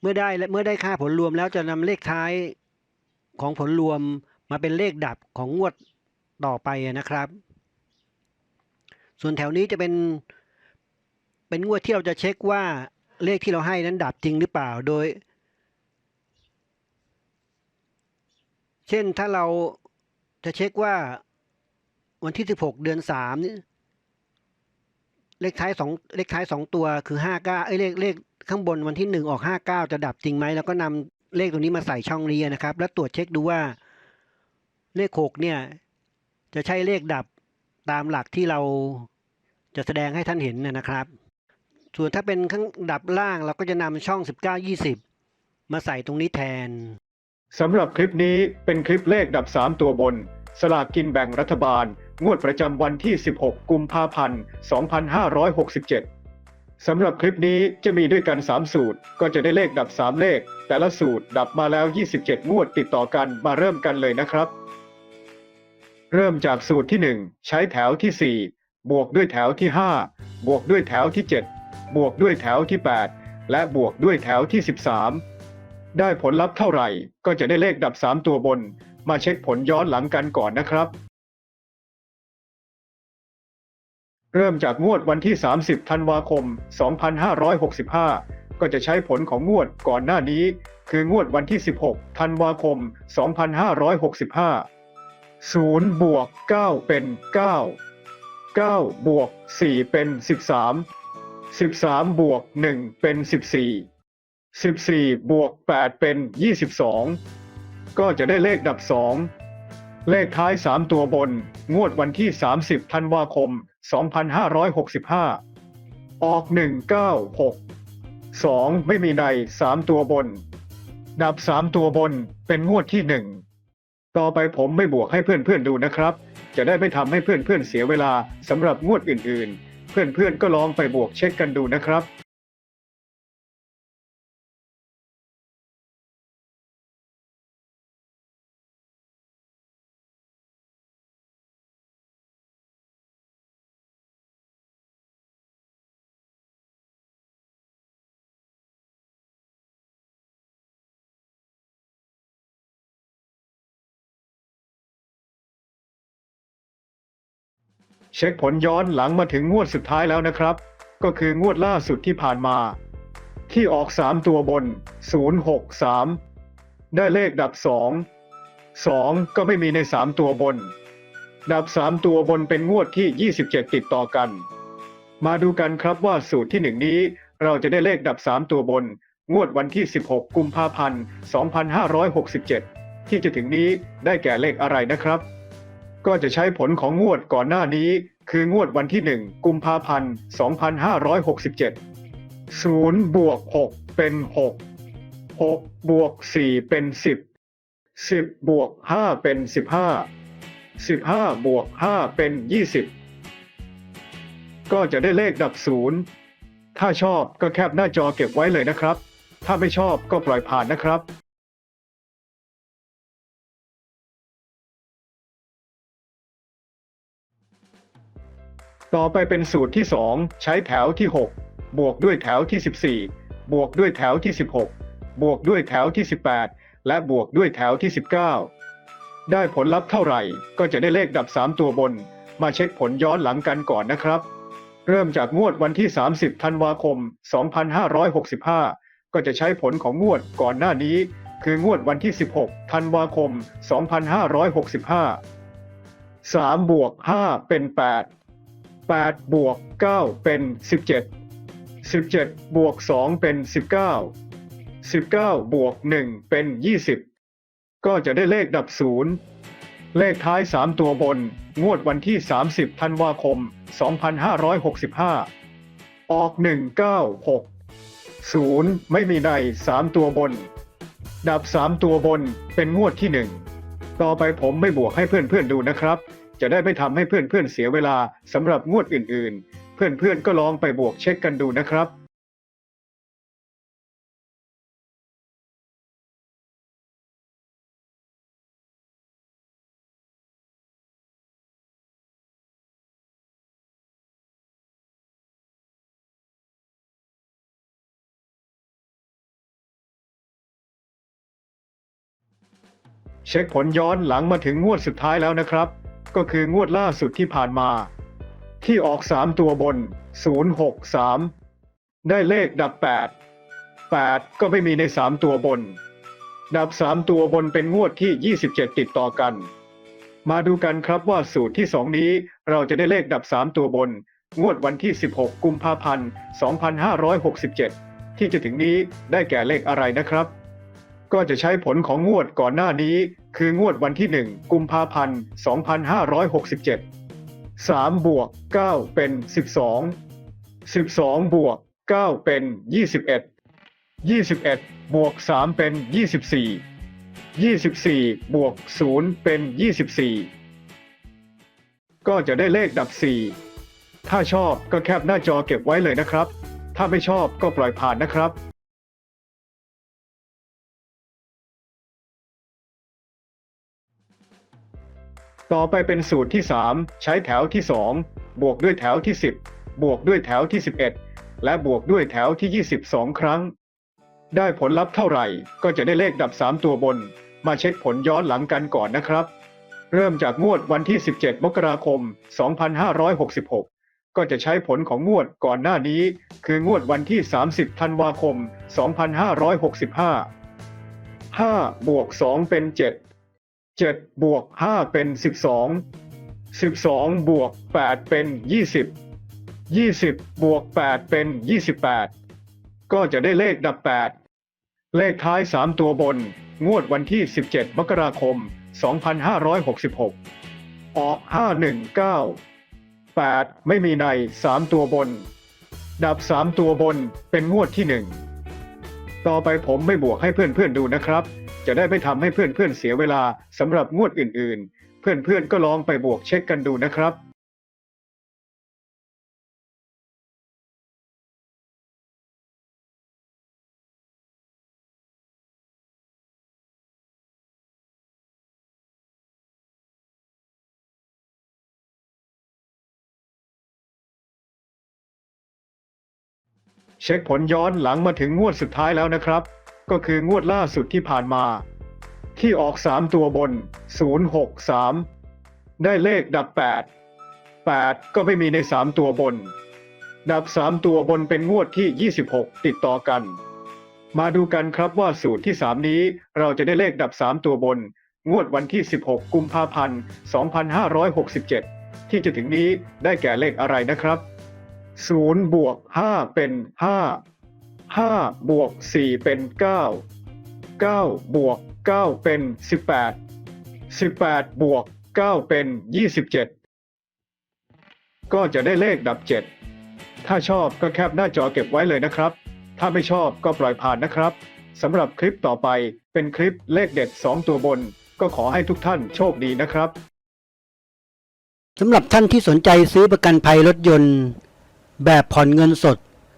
เมื่อได้และเมื่อได้ค่าผลรวมแล้วจะนำเลขท้ายของผลรวมมาเป็นเลขดับของงวดต่อไปนะครับ ส่วนแถวนี้จะเป็น เป็นงวดที่เราจะเช็คว่าเลขที่เราให้นั้นดับจริงหรือเปล่าโดย เช่นถ้าเราจะเช็คว่าวันที่ 16 เดือน3นี่เลขท้ายสองเลขท้ายสองตัวคือ59เอ้ยเลขเลข ข้างบนวันที่ 1 ออก 59 จะดับจริงไหมแล้วก็นำเลขตรงนี้มาใส่ช่องนี้นะครับ แล้วตรวจเช็คดูว่าเลข 6 เนี่ย จะใช่เลขดับตามหลักที่เราจะแสดงให้ท่านเห็นนะนะครับ ส่วนถ้าเป็นข้างดับล่างเราก็จะนำช่อง 19 20 มาใส่ตรงนี้แทนสำหรับคลิปนี้เป็นคลิปเลขดับ 3 ตัวบน สลากกินแบ่งรัฐบาล งวดประจำวันที่ 16 กุมภาพันธ์ 2567 สำหรับคลิปนี้จะมีด้วยกัน 3 สูตร ก็จะได้เลขดับ 3 เลข แต่ละสูตรดับมาแล้ว 27 งวดติดต่อกันมาเริ่มกันเลยนะครับ เริ่มจากสูตรที่ 1 ใช้แถวที่ 4 บวกด้วยแถวที่ 5 บวกด้วยแถวที่ 7 บวกด้วยแถวที่ 8 และบวกด้วยแถวที่ 13 ได้ผลลัพธ์เท่าไหร่ ก็จะได้เลขดับ 3 ตัวบน มาเช็คผลย้อนหลังกันก่อนนะครับ เริ่มจากงวดวันที่ 30 ธันวาคม 2565 ก็จะใช้ผลของงวดก่อนหน้านี้ คืองวดวันที่ 16 ธันวาคม 2565 0บวก9เป็น 9 9 บวก 4 เป็น 13 13 บวก 1 เป็น 14 14 บวก 8 เป็น 22 ก็จะได้เลขดับ 2 เลขท้าย 3 ตัวบน งวดวันที่ 30 ธันวาคม 2565 ออก 196 2 ไม่มีใน 3 ตัวบน ดับ 3 ตัวบนเป็นงวดที่ 1 ต่อไปผมไม่บวกให้เพื่อนๆดูนะครับ จะได้ไม่ทำให้เพื่อนๆเสียเวลาสำหรับงวดอื่นๆ เพื่อนๆก็ลองไปบวกเช็คกันดูนะครับ เช็คผลย้อนหลังมาถึงงวดสุดท้ายแล้วนะครับ ก็คืองวดล่าสุดที่ผ่านมา ที่ออก 3 ตัวบน 063 ได้เลขดับ 2 2 ก็ไม่มีใน 3 ตัวบน ดับ 3 ตัวบนเป็นงวดที่ 27 ติดต่อกัน มาดูกันครับว่าสูตรที่ 1 นี้เราจะได้เลขดับ 3 ตัวบน งวดวันที่ 16 กุมภาพันธ์ 2567 ที่จะถึงนี้ได้แก่เลขอะไรนะครับ ก็จะใช้ผลของงวดก่อนหน้านี้ คืองวดวันที่ 1 กุมภาพันธ์ 2567 0 บวก 6 เป็น 6 6 บวก 4 เป็น 10 10 บวก 5 เป็น 15 15 บวก 5 เป็น 20 ก็จะได้เลขดับ 0 ถ้าชอบก็แคปหน้าจอเก็บไว้เลยนะครับ ถ้าไม่ชอบก็ปล่อยผ่านนะครับ ต่อไปเป็นสูตรที่ 2 ใช้แถวที่ 6 บวกด้วยแถวที่ 14 บวกด้วยแถวที่ 16 บวกด้วยแถวที่ 18 และบวกด้วยแถวที่ 19 ได้ผลลัพธ์เท่าไหร่ก็จะได้เลขดับ 3 ตัวบน มาเช็คผลย้อนหลังกันก่อนนะครับ เริ่มจากงวดวันที่ 30 ธันวาคม 2565 ก็จะใช้ผลของงวดก่อนหน้านี้ คืองวดวันที่ 16 ธันวาคม 2565 3บวก5เป็น 8 8 บวก 9 เป็น 17 17 บวก 2 เป็น 19 19 บวก 1 เป็น 20 ก็จะได้เลขดับ0เลขท้าย 3 ตัวบน งวดวันที่ 30 ธันวาคม 2565 ออก 196 0 ไม่มีใน 3 ตัวบน ดับ 3 ตัวบนเป็นงวดที่ 1 ต่อไปผมไม่บวกให้เพื่อนๆดูนะครับ จะได้ไม่ทำให้เพื่อนๆเสียเวลาสำหรับงวดอื่นๆ เพื่อนๆก็ลองไปบวกเช็คกันดูนะครับเช็คผลย้อนหลังมาถึงงวดสุดท้ายแล้วนะครับ ก็คืองวดล่าสุดที่ผ่านมา ที่ออก3ตัวบน 063 ได้เลขดับ 8 8 ก็ไม่มีใน3ตัวบน ดับ3ตัวบนเป็นงวดที่ 27 ติดต่อกัน มาดูกันครับว่าสูตรที่2นี้เราจะได้เลขดับ3ตัวบน งวดวันที่ 16 กุมภาพันธ์ 2567 ที่จะถึงนี้ได้แก่เลขอะไรนะครับ ก็จะใช้ผลของงวดก่อนหน้านี้ คืองวดวันที่ 1 กุมภาพันธ์ 2567 3 บวก 9 เป็น 12 12 บวก 9 เป็น 21 21 บวก 3 เป็น 24 24 บวก 0 เป็น 24 ก็จะได้เลขดับ 4 ถ้าชอบก็แคปหน้าจอเก็บไว้เลยนะครับ ถ้าไม่ชอบก็ปล่อยผ่านนะครับ ต่อไปเป็นสูตรที่ 3 ใช้แถวที่ 2 บวกด้วยแถวที่ 10 บวกด้วยแถวที่ 11 และบวกด้วยแถวที่ 22 ครั้ง ได้ผลลัพธ์เท่าไหร่ ก็จะได้เลขดับ 3 ตัวบน มาเช็คผลย้อนหลังกันก่อนนะครับ เริ่มจากงวดวันที่ 17 มกราคม 2566 ก็จะใช้ผลของงวดก่อนหน้านี้ คืองวดวันที่ 30 ธันวาคม 2565 5บวก2เป็น 7 เจ็ดบวกห้าเป็นสิบสองสิบสองบวกแปดเป็นยี่สิบยี่สิบบวกแปดเป็นยี่สิบแปดก็จะได้เลขดับแปดเลขท้ายสามตัวบน งวดวันที่สิบเจ็ดมกราคมสองพันห้าร้อยหกสิบหกออกห้าหนึ่งเก้าแปดไม่มีในสามตัวบน ดับสามตัวบนเป็นงวดที่หนึ่งต่อไปผมไม่บวกให้เพื่อนๆดูนะครับ จะได้ไม่ทำให้เพื่อนๆเสียเวลาสำหรับงวดอื่นๆ เพื่อนๆก็ลองไปบวกเช็คกันดูนะครับเช็คผลย้อนหลังมาถึงงวดสุดท้ายแล้วนะครับ ก็คืองวดล่าสุดที่ผ่านมา ที่ออก 3 ตัวบน 063 ได้เลขดับ 8 8 ก็ไม่มีใน 3 ตัวบน ดับ 3 ตัวบนเป็นงวดที่ 26 ติดต่อกัน มาดูกันครับว่าสูตรที่ 3 นี้เราจะได้เลขดับ 3 ตัวบน งวดวันที่ 16 กุมภาพันธ์ 2567 ที่จะถึงนี้ได้แก่เลขอะไรนะครับ0บวก5เป็น 5 ห้าบวกสี่เป็นเก้าเก้าบวกเก้าเป็นสิบแปดสิบแปดบวกเก้าเป็นยี่สิบเจ็ดก็จะได้เลขดับเจ็ดถ้าชอบก็แคปหน้าจอเก็บไว้เลยนะครับ ถ้าไม่ชอบก็ปล่อยผ่านนะครับสำหรับคลิปต่อไปเป็นคลิปเลขเด็ด 2 ตัวบน ก็ขอให้ทุกท่านโชคดีนะครับสำหรับท่านที่สนใจซื้อประกันภัยรถยนต์ แบบผ่อนเงินสด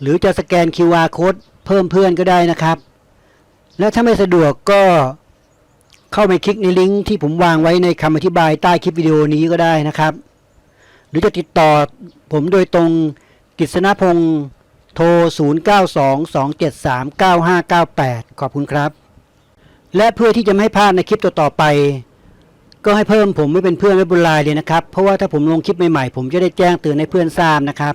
หรือจะสแกน QR Code เพิ่มเพื่อนก็ได้นะครับ และถ้าไม่สะดวกก็เข้าไปคลิกในลิงก์ที่ผมวางไว้ในคำอธิบายใต้คลิปวิดีโอนี้ก็ได้นะครับ หรือจะติดต่อผมโดยตรงกฤษณพงศ์โทร 0922739598 ขอบคุณครับ และเพื่อที่จะไม่ให้พลาดในคลิปต่อๆไป ก็ให้เพิ่มผมไม่เป็นเพื่อนไว้บนไลน์เลยนะครับ เพราะว่าถ้าผมลงคลิปใหม่ๆ ผมจะได้แจ้งเตือนให้เพื่อนทราบนะครับ